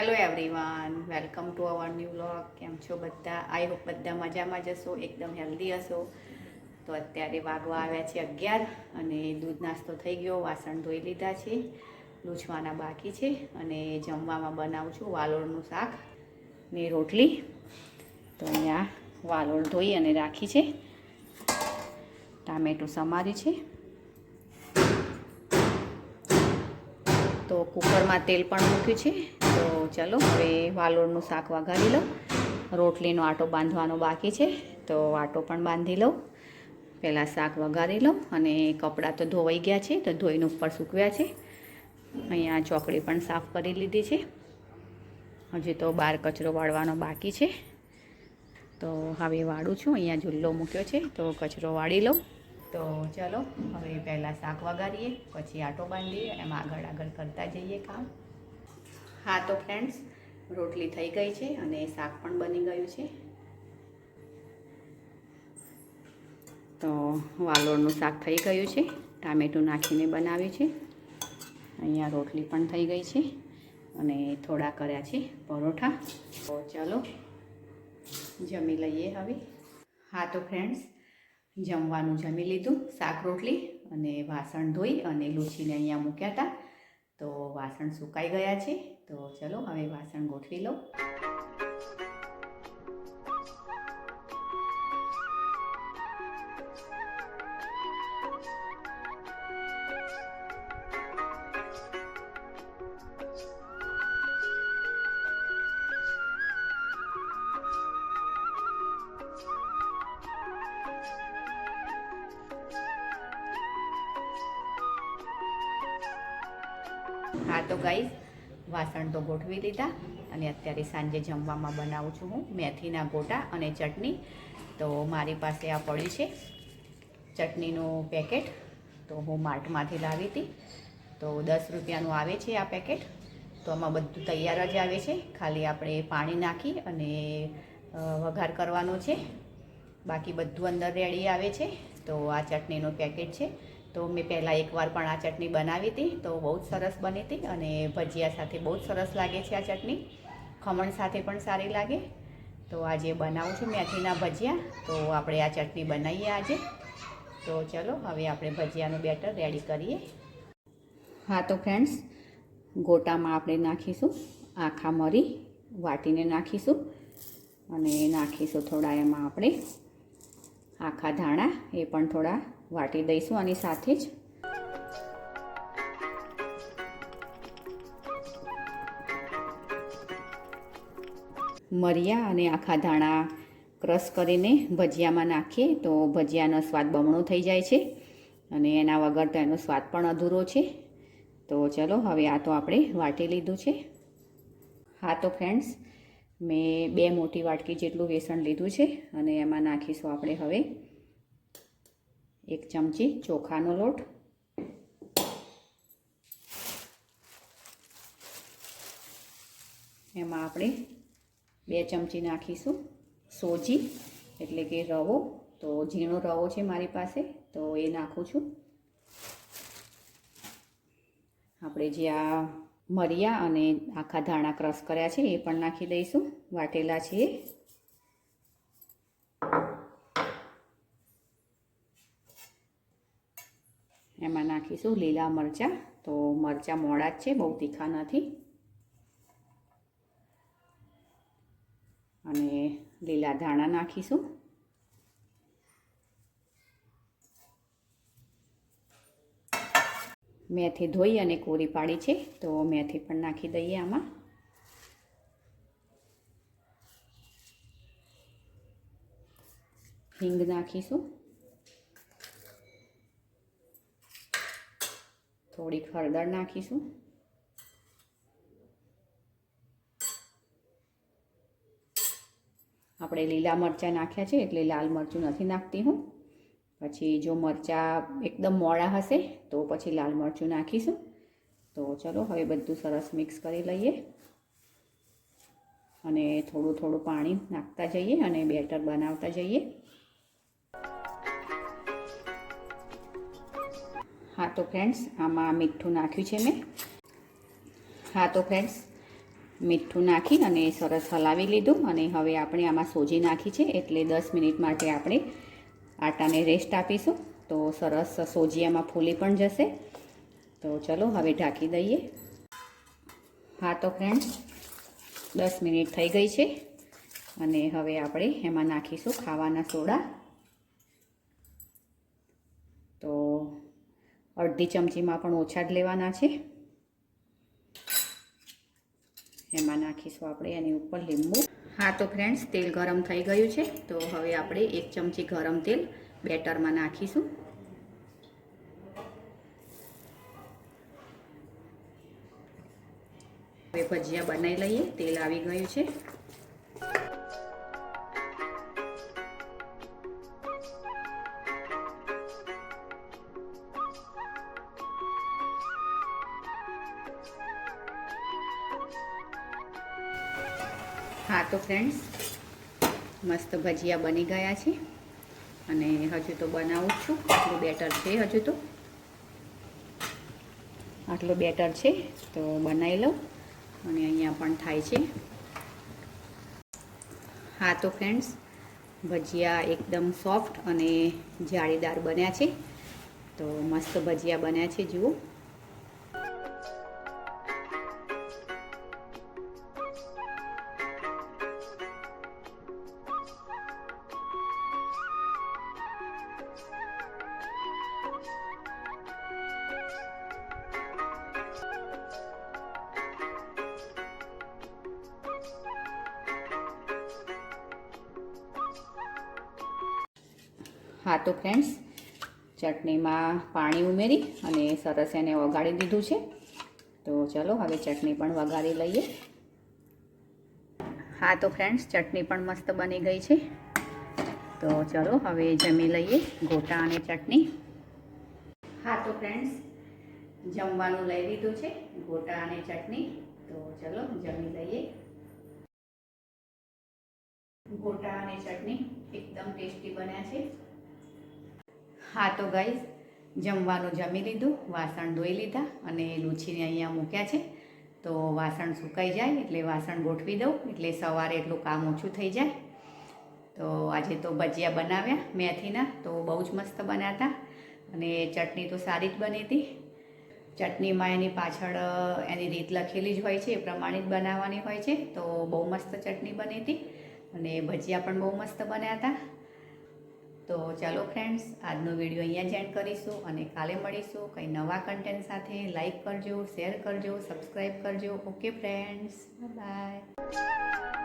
Hello everyone welcome to our new vlog કેમ છો બધા? આઈ હોપ બધા મજામાં જશો એકદમ હેલ્ધી હશો. તો અત્યારે વાગવા આવ્યા છે અગિયાર અને દૂધ નાસ્તો થઈ ગયો, વાસણ ધોઈ લીધા છે, લૂછવાના બાકી છે અને જમવામાં બનાવું છું વાલોળનું શાક ને રોટલી. તો અહીંયા વાલોળ ધોઈ અને રાખી છે. ટામેટું સમારી છે. તો કુકરમાં તેલ પણ મૂક્યું છે. તો ચાલો, હવે વાલોળનું શાક વઘારી લઉં. રોટલીનો આટો બાંધવાનો બાકી છે, તો આટો પણ બાંધી લઉં. પહેલાં શાક વઘારી લઉં અને કપડાં તો ધોવાઈ ગયા છે, તો ધોઈને ઉપર સૂકવ્યા છે. અહીંયા ચોકડી પણ સાફ કરી લીધી છે. હજી તો બહાર કચરો વાળવાનો બાકી છે. તો હવે વાળું છું, અહીંયા જુલ્લો મૂક્યો છે, તો કચરો વાળી લઉં. તો ચાલો, હવે પહેલાં શાક વઘારીએ, પછી આટો બાંધીએ, એમ આગળ આગળ કરતા જઈએ કામ. હા, તો ફ્રેન્ડ્સ રોટલી થઈ ગઈ છે અને શાક પણ બની ગયું છે. તો વાલોળનું શાક થઈ ગયું છે, ટામેટું નાખીને બનાવ્યું છે. અહીંયા રોટલી પણ થઈ ગઈ છે અને થોડા કર્યા છે પરોઠા. તો ચાલો, જમી લઈએ હવે. હા, તો ફ્રેન્ડ્સ જમવાનું જમી લીધું, શાક રોટલી અને વાસણ ધોઈ અને લૂછીને અહીંયા મૂક્યા હતા. તો વાસણ સુકાઈ ગયા છે. તો ચલો હવે વાસણ ગોઠવી લઉં. હા, તો ગાઈઝ વાસણ તો ગોઠવી લીધા અને અત્યારે સાંજે જમવામાં બનાવું છું હું મેથીના ગોટા અને ચટણી. તો મારી પાસે આ પડ્યું છે ચટણીનું પેકેટ. તો હું માર્ટમાંથી લાવી હતી. તો દસ રૂપિયાનું આવે છે આ પેકેટ. તો આમાં બધું તૈયાર જ આવે છે. ખાલી આપણે પાણી નાખી અને વઘાર કરવાનો છે. બાકી બધું અંદર રેડી આવે છે. તો આ ચટણીનું પેકેટ છે. તો મેં પહેલાં એકવાર પણ આ ચટણી બનાવી હતી, તો બહુ જ સરસ બની હતી અને ભજીયા સાથે બહુ જ સરસ લાગે છે આ ચટણી. ખમણ સાથે પણ સારી લાગે. તો આજે બનાવું છું મેથીના ભજીયા. તો આપણે આ ચટણી બનાવીએ આજે. તો ચલો, હવે આપણે ભજીયાનું બેટર રેડી કરીએ. હા, તો ફ્રેન્ડ્સ, ગોટામાં આપણે નાખીશું આખા મરી, વાટીને નાખીશું અને નાખીશું થોડા એમાં આપણે આખા ધાણા, એ પણ થોડા વાટી દઈશું આની સાથે જ. મરિયા અને આખા ધાણા ક્રશ કરીને ભજીયામાં નાખીએ તો ભજીયાનો સ્વાદ બમણો થઈ જાય છે અને એના વગર તો એનો સ્વાદ પણ અધૂરો છે. તો ચલો હવે આ તો આપણે વાટી લીધું છે. હા તો ફ્રેન્ડ્સ મેં બે મોટી વાટકી જેટલું વેસણ લીધું છે અને એમાં નાખીશું આપણે હવે એક ચમચી ચોખાનો લોટ. એમાં આપણે બે ચમચી નાખીશું સોજી, એટલે કે રવો. તો ઝીણો રવો છે મારી પાસે, તો એ નાખું છું. આપણે જે આ મરિયા અને આખા ધાણા ક્રશ કર્યા છે એ પણ નાખી દઈશું. વાટેલા છે એ એમાં નાખીશું લીલા મરચાં. તો મરચાં મોડા જ છે, બહુ તીખા નથી. અને લીલા ધાણા નાખીશું. મેથી ધોઈ અને કોરી પાડી છે, તો મેથી પણ નાખી દઈએ આમાં. હિંગ નાખીશું. થોડીક હળદર નાખીશું. આપણે લીલા મરચાં નાખ્યા છે એટલે લાલ મરચું નથી નાખતી હું. પછી જો મરચાં એકદમ મોડા હશે તો પછી લાલ મરચું નાખીશું. તો ચલો હવે બધું સરસ મિક્સ કરી લઈએ. અને થોડું થોડું પાણી નાખતા જઈએ અને બેટર બનાવતા જઈએ. હા, તો ફ્રેન્ડ્સ આમાં મીઠું નાખ્યું છે મેં. હા, તો ફ્રેન્ડ્સ મીઠું નાખી અને સરસ હલાવી લીધું અને હવે આપણે આમાં સોજી નાખી છે એટલે દસ મિનિટ માટે આપણે આટાને રેસ્ટ આપીશું. તો સરસ સોજી આમાં ફૂલી પણ જશે. તો ચલો, હવે ઢાંકી દઈએ. હા, તો ફ્રેન્ડ્સ દસ મિનિટ થઈ ગઈ છે અને હવે આપણે એમાં નાખીશું ખાવાના સોડા. તો અડધી ચમચીમાં પણ ઓછા જ લેવાના છે. એમાં નાખીશું આપણે એની ઉપર લીંબુ. હા, તો ફ્રેન્ડ્સ તેલ ગરમ થઈ ગયું છે, તો હવે આપણે એક ચમચી ગરમ તેલ બેટરમાં નાખીશું. હવે ભજીયા બનાવી લઈએ, તેલ આવી ગયું છે. તો ફ્રેન્ડ્સ મસ્ત ભજીયા બની ગયા છે. અને હજુ તો બનાવું છું. આટલું બેટર છે હજુ તો. આટલું બેટર છે, તો બનાવી લઉં. અને અહીંયા પણ થાય છે. હા, તો ફ્રેન્ડ્સ ભજીયા એકદમ સોફ્ટ અને જાળીદાર બન્યા છે. તો મસ્ત ભજીયા બન્યા છે, જુઓ. હા, તો ફ્રેન્ડ્સ ચટણીમાં પાણી ઉમેરી અને સરસ એને વગાડી દીધું છે. તો ચલો, હવે ચટણી પણ વગાડી લઈએ. હા, તો ફ્રેન્ડ્સ ચટણી પણ મસ્ત બની ગઈ છે. તો ચલો, હવે જમી લઈએ ગોટા અને ચટણી. હા, તો ફ્રેન્ડ્સ જમવાનું લઈ લીધું છે, ગોટા અને ચટણી. તો ચલો, જમી લઈએ. ગોટા અને ચટણી એકદમ ટેસ્ટી બન્યા છે. હા, તો ગાઈઝ જમવાનું જમી લીધું, વાસણ ધોઈ લીધા અને લૂછીને અહીંયા મૂક્યા છે. તો વાસણ સુકાઈ જાય એટલે વાસણ ગોઠવી દઉં, એટલે સવારે એટલું કામ ઓછું થઈ જાય. તો આજે તો ભજીયા બનાવ્યા મેથીના, તો બહુ જ મસ્ત બન્યા હતા અને ચટણી તો સારી જ બની હતી. ચટણીમાં એની પાછળ એની રીત લખેલી જ હોય છે, એ પ્રમાણે જ બનાવવાની હોય છે. તો બહુ મસ્ત ચટણી બની હતી અને ભજીયા પણ બહુ મસ્ત બન્યા હતા. તો ચાલો ફ્રેન્ડ્સ આજનો વીડિયો અહીંયા જ એન્ડ કરીશું અને કાલે મળીશું. કંઈ નવા કન્ટેન્ટ સાથે લાઈક કરજો શેર કરજો સબસ્ક્રાઈબ કરજો. Okay friends by